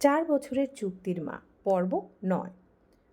চার বছরের চুক্তির মা, পর্ব নয়।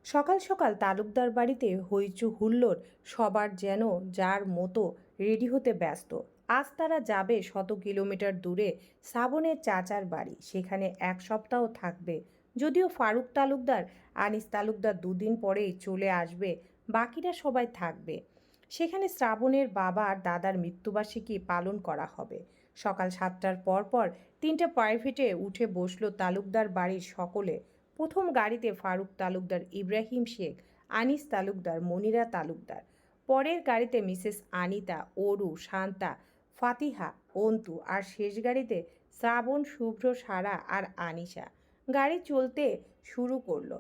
সকাল সকাল তালুকদার বাড়িতে হইচু হুল্লোড় সবার যেন যার মতো রেডি হতে ব্যস্ত। আজ তারা যাবে শত কিলোমিটার দূরে শ্রাবণের চাচার বাড়ি। সেখানে এক সপ্তাহ থাকবে। যদিও ফারুক তালুকদার, আনিস তালুকদার দুদিন পরেই চলে আসবে, বাকিরা সবাই থাকবে। সেখানে শ্রাবণের বাবা আর দাদার মৃত্যুবার্ষিকী পালন করা হবে। সকাল সাতটার পর পর তিনটে প্রাইভেটে উঠে বসল তালুকদার বাড়ির সকলে। প্রথম গাড়িতে ফারুক তালুকদার ইব্রাহিম শেখ, আনিস তালুকদার মনিরা তালুকদার। পরের গাড়িতে মিসেস আনিতা, অরু, শান্তা, ফাতিহা, অন্তু আর শেষ গাড়িতে শ্রাবণ, শুভ্র, সারা আর আনিশা। গাড়ি চলতে শুরু করল।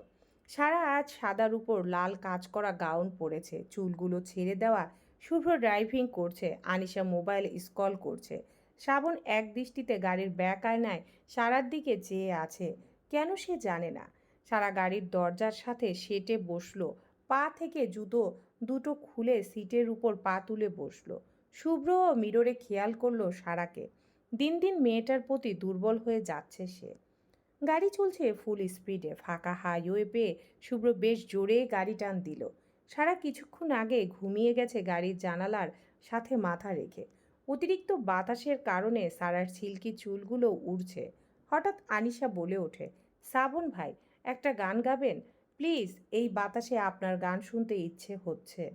সারা আজ সাদার উপর লাল কাজ করা গাউন পরেছে, চুলগুলো ছেড়ে দেওয়া শুভ্র ড্রাইভিং করছে, আনিশা মোবাইল স্কল করছে। শ্রাবণ এক দৃষ্টিতে গাড়ির ব্যাক আয়নায় সারার দিকে চেয়ে আছে। কেন সে জানে না? সারা গাড়ির দরজার সাথে সেটে বসল, পা থেকে জুতো দুটো খুলে সিটের উপর পা তুলে বসল। শুভ্র ও মিররে খেয়াল করল সারাকে। দিন দিন মেয়েটার প্রতি দুর্বল হয়ে যাচ্ছে সে। গাড়ি চলছে ফুল স্পিডে ফাঁকা হাইওয়ে পেয়ে শুভ্র বেশ জোরে গাড়ি টান দিল। সারা কিছুক্ষণ আগে ঘুমিয়ে গেছে গাড়ির জানালার সাথে মাথা রেখে। অতিরিক্ত বাতাসের কারণে সারার সিল্কি চুলগুলো উড়ছে। হঠাৎ আনিশা বলে ওঠে, শ্রাবণ ভাই, একটা গান গাবেন? প্লিজ, এই বাতাসে আপনার গান শুনতে ইচ্ছে হচ্ছে।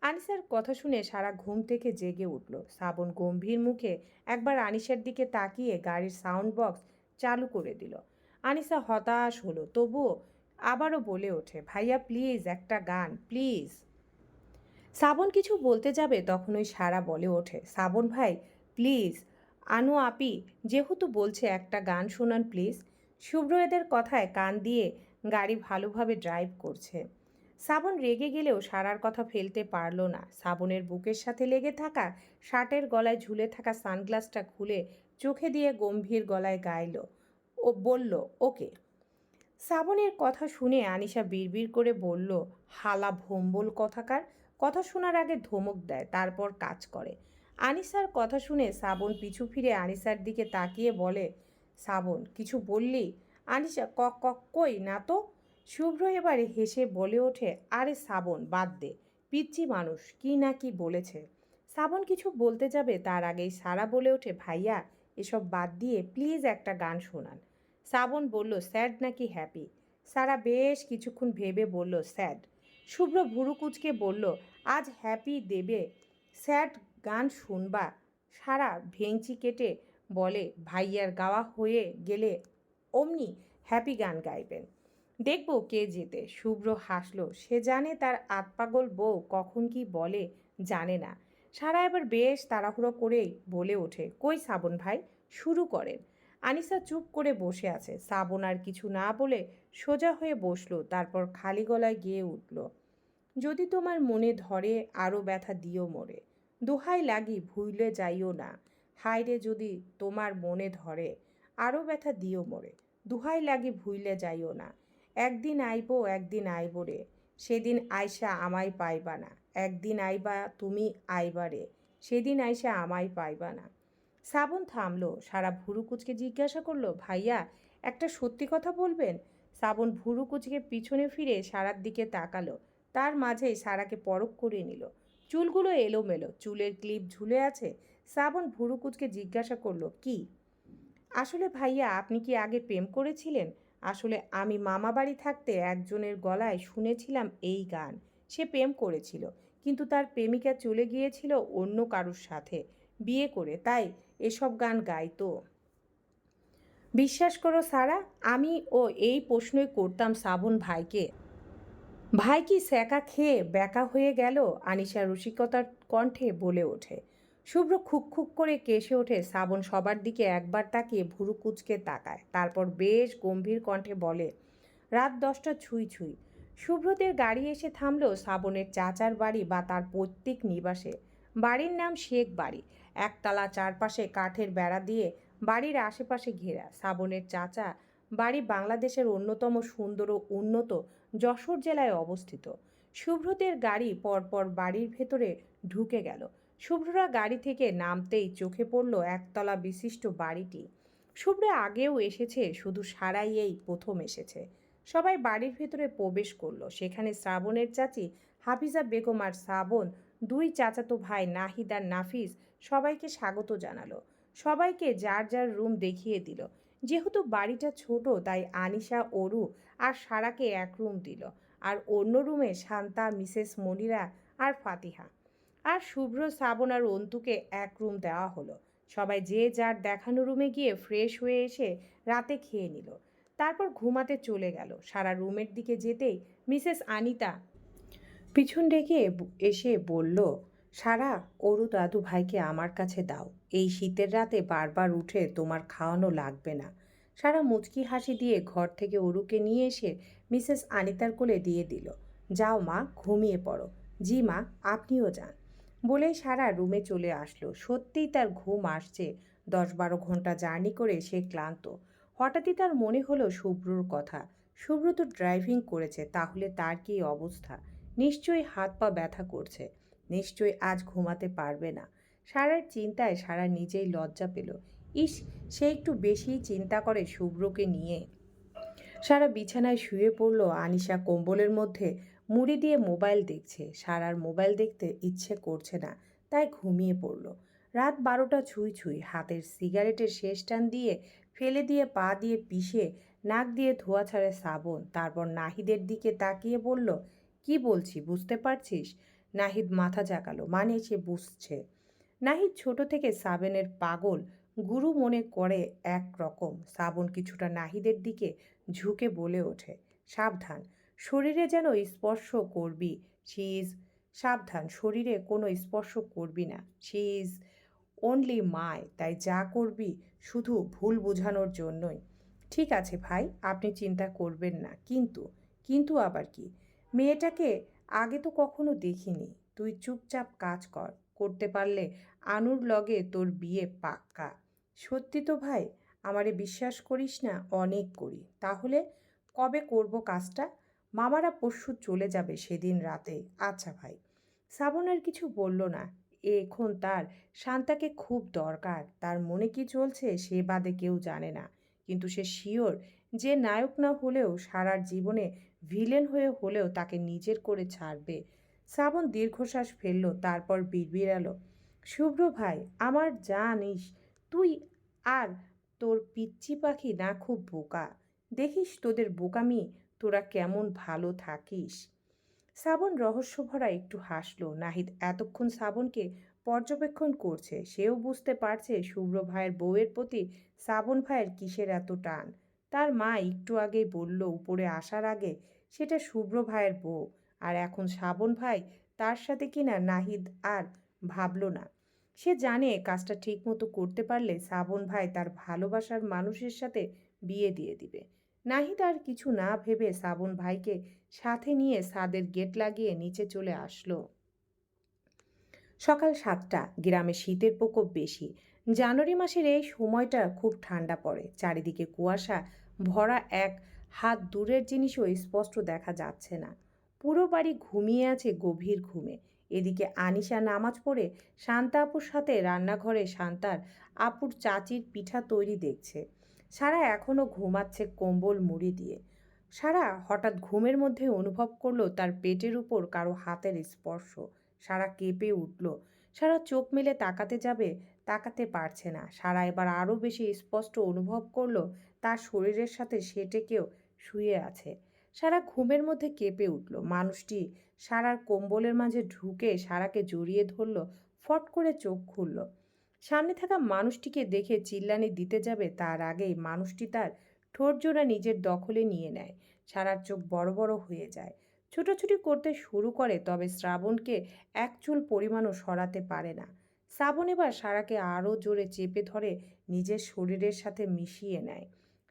আনিসার কথা শুনে সারা ঘুম থেকে জেগে উঠল। শ্রাবণ গম্ভীর মুখে একবার আনিসার দিকে তাকিয়ে গাড়ির সাউন্ড বক্স চালু করে দিল। আনিসা হতাশ হলো, তবুও আবারও বলে ওঠে, ভাইয়া, প্লিজ একটা গান, প্লিজ। শ্রাবণ কিছু বলতে যাবে তখন ওই সারা বলে ওঠে। শ্রাবণ ভাই, প্লিজ, আনু আপি, যেহেতু বলছে একটা গান শোনান প্লিজ। শুভ্র এদের কথায় কান দিয়ে গাড়ি ভালোভাবে ড্রাইভ করছে। শ্রাবণ রেগে গেলেও সারার কথা ফেলতে পারল না। শ্রাবণের বুকের সাথে লেগে থাকা শার্টের গলায় ঝুলে থাকা সানগ্লাসটা খুলে চোখে দিয়ে গম্ভীর গলায় গাইল। ও বলল, ওকে। শ্রাবণের কথা শুনে আনিশা বিড়বিড় করে বলল, হালা ভম্বল কথাকার? কথা শোনার আগে ধমক দেয়, তারপর কাজ করে। আনিসার কথা শুনে শ্রাবণ পিছু ফিরে আনিসার দিকে তাকিয়ে বলে শ্রাবণ কিছু বললি? আনিসা কক কক কই না তো? শুভ্র এবারে হেসে বলে ওঠে, আরে শ্রাবণ বাদ দে পিচ্ছি মানুষ, কি না কি বলেছে? শ্রাবণ কিছু বলতে যাবে, তার আগেই সারা বলে ওঠে, ভাইয়া, এসব বাদ দিয়ে প্লিজ একটা গান শোনান। শ্রাবণ বলল, স্যাড নাকি হ্যাপি? সারা বেশ কিছুক্ষণ ভেবে বলল, স্যাড। শুভ্র ভুরুকুচকে বলল, আজ হ্যাপি দেবে। স্যাড গান শুনবা সারা ভেংচি কেটে বলে, ভাইয়ার গাওয়া হয়ে গেলে অমনি হ্যাপি গান গাইবেন। দেখব কে জেতে শুভ্র হাসলো, সে জানে তার আতপাগল বউ কখন কি বলে জানে না সারা এবার বেশ তাড়াহুড়ো করেই বলে ওঠে, কই শ্রাবণ ভাই? শুরু করেন। আনিসা চুপ করে বসে আছে। শ্রাবণ আর কিছু না বলে সোজা হয়ে বসল, তারপর খালি গলায় গিয়ে উঠল। যদি তোমার মনে ধরে আরও ব্যথা দিও মরে। দোহাই লাগি ভুইলে যাইও না। হাইরে যদি তোমার মনে ধরে আরও ব্যথা দিও মরে। দুহাই লাগি ভুইলে যাইও না। একদিন আইব একদিন আইব রে। সেদিন আয়সা আমায় পাইবা না। একদিন আইবা, তুমি আইবা রে। সেদিন আয়সা আমায় পাইবা না। শ্রাবণ থামলো, সারা ভুরু কুচকে জিজ্ঞাসা করল, ভাইয়া, একটা সত্যি কথা বলবেন? শ্রাবণ ভুরু কুচকে পিছনে ফিরে সারার দিকে তাকালো, তার মাঝেই সারাকে পরখ করে নিল। চুলগুলো এলোমেলো, চুলের ক্লিপ ঝুলে আছে। শ্রাবণ ভুরু কুচকে জিজ্ঞাসা করল, কি? আসলে ভাইয়া, আপনি কি আগে প্রেম করেছিলেন? আসলে আমি মামা বাড়ি থাকতে একজনের গলায় শুনেছিলাম এই গান। সে প্রেম করেছিল, কিন্তু তার প্রেমিকা চলে গিয়েছিল অন্য কারুর সাথে। বিয়ে করে, তাই এসব গান গাইতো বিশ্বাস করো সারা, আমি ও এই প্রশ্নই করতাম শ্রাবণ ভাইকে। ভাই কি স্যাকা খেয়ে ব্যাকা হয়ে গেল? আনিশা রসিকতার কণ্ঠে বলে ওঠে। শুভ্র খুক খুক করে কেসে ওঠে। শ্রাবণ সবার দিকে একবার তাকিয়ে ভুরু কুচকে তাকায়। তারপর বেশ গম্ভীর কণ্ঠে বলে, রাত দশটা ছুঁই ছুঁই। শুভ্রদের গাড়ি এসে থামলো শ্রাবণের চাচার বাড়ি বা তার পৈতৃক নিবাসে। বাড়ির নাম শেখ বাড়ি। একতলা চারপাশে কাঠের বেড়া দিয়ে বাড়ির আশেপাশে ঘেরা। শ্রাবণের চাচা বাড়ি বাংলাদেশের অন্যতম সুন্দর ও উন্নত যশোর জেলায় অবস্থিত। শুভ্রদের গাড়ি পরপর বাড়ির ভেতরে ঢুকে গেল। শুভ্ররা গাড়ি থেকে নামতেই চোখে পড়ল একতলা বিশিষ্ট বাড়িটি। শুভ্র আগেও এসেছে, শুধু সারাই এই প্রথম এসেছে। সবাই বাড়ির ভেতরে প্রবেশ করল। সেখানে শ্রাবণের চাচি হাফিজা বেগম আর শ্রাবণ দুই চাচাতো ভাই নাহিদ আর নাফিস সবাইকে স্বাগত জানালো। সবাইকে যার যার রুম দেখিয়ে দিল। যেহেতু বাড়িটা ছোট, তাই আনিশা, অরু আর সারাকে এক রুম দিল আর অন্য রুমে শান্তা, মিসেস মনিরা আর ফাতিহা। আর শুভ্র, শ্রাবণ আর অন্তুকে এক রুম দেওয়া হলো। সবাই যে যার দেখানো রুমে গিয়ে ফ্রেশ হয়ে এসে রাতে খেয়ে নিল। তারপর ঘুমাতে চলে গেল। সারা রুমের দিকে যেতেই মিসেস আনিতা পিছন ডেকে এসে বলল, সারা, অরু দাদু ভাইকে আমার কাছে দাও। এই শীতের রাতে বারবার উঠে তোমার খাওয়ানো লাগবে না। সারা মুচকি হাসি দিয়ে ঘর থেকে অরুকে নিয়ে এসে মিসেস আনিতার কোলে দিয়ে দিল, যাও মা, ঘুমিয়ে পড়ো। জি মা, আপনিও যান। বলেই সারা রুমে চলে আসলো। সত্যিই তার ঘুম আসছে। দশ বারো ঘণ্টা জার্নি করে সে ক্লান্ত। হঠাৎই তার মনে হলো শুভ্রর কথা। শুভ্র তো ড্রাইভিং করেছে, তাহলে তার কী অবস্থা? নিশ্চয়ই হাত পা ব্যথা করছে। নিশ্চয়ই আজ ঘুমাতে পারবে না। সারার চিন্তায় সারা নিজেই লজ্জা পেল। ইস, সে একটু বেশিই চিন্তা করে শুভ্রকে নিয়ে। সারা বিছানায় শুয়ে পড়ল আনিশা কম্বলের মধ্যে, মুড়ি দিয়ে মোবাইল দেখছে। সারার মোবাইল দেখতে ইচ্ছে করছে না, তাই ঘুমিয়ে পড়ল। রাত বারোটা ছুঁই ছুঁই হাতের সিগারেটের শেষ টান দিয়ে ফেলে দিয়ে পা দিয়ে পিষে, নাক দিয়ে ধোয়া ছাড়ে শ্রাবণ তারপর নাহিদের দিকে তাকিয়ে বলল কি বলছি, বুঝতে পারছিস? নাহিদ মাথা জাগালো মানে সে বুঝছে। নাহিদ ছোট থেকে সাবেনের পাগল, গুরু মনে করে এক রকম শ্রাবণ কিছুটা নাহিদের দিকে ঝুঁকে বলে ওঠে, সাবধান। শরীরে যেন স্পর্শ করবি শি ইজ সাবধান, শরীরে কোনো স্পর্শ করবি না শি ইজ অনলি মায় তাই যা করবি শুধু ভুল বোঝানোর জন্যই। ঠিক আছে ভাই, আপনি চিন্তা করবেন না, কিন্তু কিন্তু আবার কি? মেয়েটাকে আগে তো কখনো দেখিনি। তুই চুপচাপ কাজ কর, করতে পারলে আনুর লগে তোর বিয়ে পাক্কা। সত্যি তো ভাই, আমারে বিশ্বাস করিস না, অনেক করি। তাহলে কবে করব কাজটা? মামারা পরশু চলে যাবে সেদিন রাতে। আচ্ছা ভাই, শ্রাবণ আর কিছু বলল না। এখন তার শান্তাকে খুব দরকার। তার মনে কি চলছে সে বাদে কেউ জানে না। কিন্তু সে শিওর যে নায়ক না হলেও সারার জীবনে ভিলেন হয়ে হলেও তাকে নিজের করে ছাড়বে। শ্রাবণ দীর্ঘশ্বাস ফেলল, তারপর বিড়বিড়ালো, শুভ্র ভাই, আমার জানিস, তুই আর তোর পিচ্চি পাখি না খুব বোকা। দেখিস তোদের বোকামি, তোরা কেমন ভালো থাকিস। শ্রাবণ রহস্যভরা একটু হাসলো, নাহিদ, এতক্ষণ শ্রাবণকে পর্যবেক্ষণ করছে, সেও বুঝতে পারছে শুভ্র ভাইয়ের বউয়ের প্রতি শ্রাবণ ভাইয়ের কিসের এত টান। তার মা একটু আগেই বলল, উপরে আসার আগে সেটা শুভ্র ভাইয়ের বউ, আর এখন শ্রাবণ ভাই তার সাথে কিনা নাহিদ আর ভাবলো না। সে জানে কাজটা ঠিকমতো করতে পারলে শ্রাবণ ভাই তার ভালোবাসার মানুষের সাথে বিয়ে দিয়ে দিবে। নাহিদ আর কিছু না ভেবে শ্রাবণ ভাইকে সাথে নিয়ে সাদের গেট লাগিয়ে নিচে চলে আসলো। সকাল সাতটা, গ্রামে শীতের প্রকোপ বেশি জানুয়ারি মাসের এই সময়টা খুব ঠান্ডা পড়ে। চারিদিকে কুয়াশা, ভরা এক হাত দূরের জিনিসও স্পষ্ট দেখা যাচ্ছে না। পুরো বাড়ি ঘুমিয়ে আছে গভীর ঘুমে। এদিকে আনিশা নামাজ পড়ে শান্তা আপুর সাথে রান্নাঘরে শান্তার আপুর চাচির পিঠা তৈরি দেখছে। সারা এখনও ঘুমাচ্ছে কম্বল মুড়ি দিয়ে। সারা হঠাৎ ঘুমের মধ্যে অনুভব করল তার পেটের উপর কারও হাতের স্পর্শ। সারা কেঁপে উঠল। সারা চোখ মেলে তাকাতে যাবে তাকাতে পারছে না। সারা এবার আরও বেশি স্পষ্ট অনুভব করল তার শরীরের সাথে সেটে কেউ শুয়ে আছে। সারা ঘুমের মধ্যে কেঁপে উঠল। মানুষটি সারার কম্বলের মাঝে ঢুকে সারাকে জড়িয়ে ধরল, ফট করে চোখ খুলল। সামনে থাকা মানুষটিকে দেখে চিল্লানি দিতে যাবে তার আগেই মানুষটি তার ঠোঁট জোড়া নিজের দখলে নিয়ে নেয়। সারার চোখ বড় বড় হয়ে যায়। ছুটোছুটি করতে শুরু করে, তবে শ্রাবণকে এক চুল পরিমাণও সরাতে পারে না। শ্রাবণ এবার সারাকে আরও জোরে চেপে ধরে নিজের শরীরের সাথে মিশিয়ে নেয়।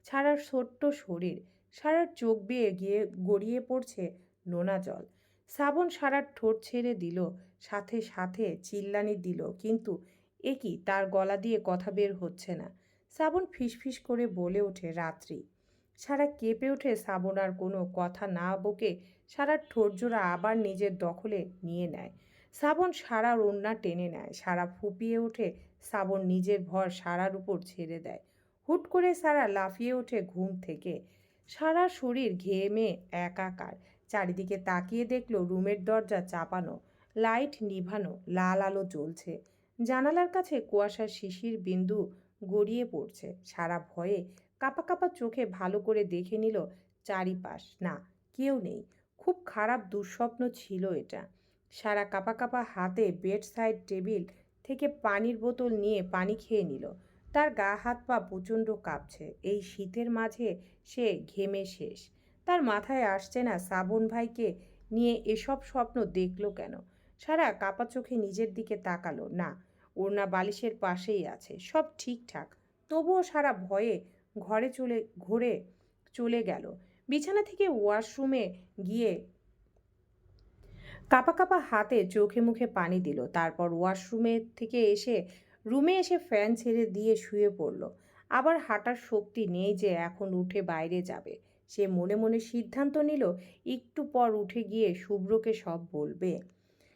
সারার ছোট্ট শরীর, সারার চোখ বেয়ে গিয়ে গড়িয়ে পড়ছে নোনা জল। শ্রাবণ সারার ঠোঁট ছেড়ে দিল, সাথে সাথে চিল্লানি দিল, কিন্তু এ কি তার গলা দিয়ে কথা বের হচ্ছে না। শ্রাবণ ফিসফিস করে বলে ওঠে, রাত্রি। সারা কেঁপে ওঠে, শ্রাবণ আর কোনো কথা না বকে সারার ঠোঁট জোড়া আবার নিজের দখলে নিয়ে নেয়। শ্রাবণ সারার ওড়না টেনে নেয়। সারা ফুপিয়ে ওঠে শ্রাবণ নিজের ভর সারার উপর ছেড়ে দেয়। হুট করে সারা লাফিয়ে ওঠে ঘুম থেকে। সারা শরীর ঘেমে একাকার। চারিদিকে তাকিয়ে দেখল রুমের দরজা চাপানো, লাইট নিভানো, লাল আলো জ্বলছে। জানালার কাছে কুয়াশার শিশির বিন্দু গড়িয়ে পড়ছে। সারা ভয়ে কাপা কাপা চোখে ভালো করে দেখে নিল, চারিপাশ না, কেউ নেই। খুব খারাপ দুঃস্বপ্ন ছিল এটা। সারা কাপা কাপা হাতে বেড সাইড টেবিল থেকে পানির বোতল নিয়ে পানি খেয়ে নিল। তার গা হাত পা প্রচণ্ড কাঁপছে। এই শীতের মাঝে সে ঘেমে শেষ। তার মাথায় আসছে না শ্রাবণ ভাইকে নিয়ে এসব স্বপ্ন দেখল কেন? সারা কাপা চোখে নিজের দিকে তাকালো। না, ওড়না বালিশের পাশেই আছে, সব ঠিকঠাক। তবুও সারা ভয়ে ঘরে চলে, ঘুরে চলে গেল। বিছানা থেকে ওয়াশরুমে গিয়ে কাপা কাপা হাতে চোখে মুখে পানি দিল। তারপর ওয়াশরুমে থেকে এসে, রুমে এসে ফ্যান ছেড়ে দিয়ে শুয়ে পড়ল। আবার হাঁটার শক্তি নেই যে এখন উঠে বাইরে যাবে। সে মনে মনে সিদ্ধান্ত নিল, একটু পর উঠে গিয়ে শুভ্রকে সব বলবে।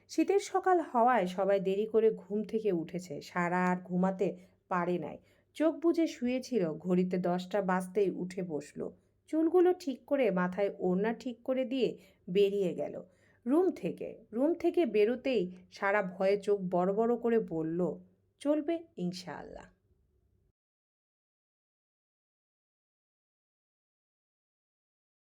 শীতের সকাল হওয়ায় সবাই দেরি করে ঘুম থেকে উঠেছে। সারা আর ঘুমাতে পারে নাই। চোখ বুজে শুয়েছিল, ঘড়িতে দশটা বাজতেই উঠে বসল। চুলগুলো ঠিক করে মাথায় ওড়না ঠিক করে দিয়ে বেরিয়ে গেল। রুম থেকে রুম থেকে বেরোতেই সারা ভয়ে চোখ বড় বড় করে বলল চলবে ইনশাআল্লাহ।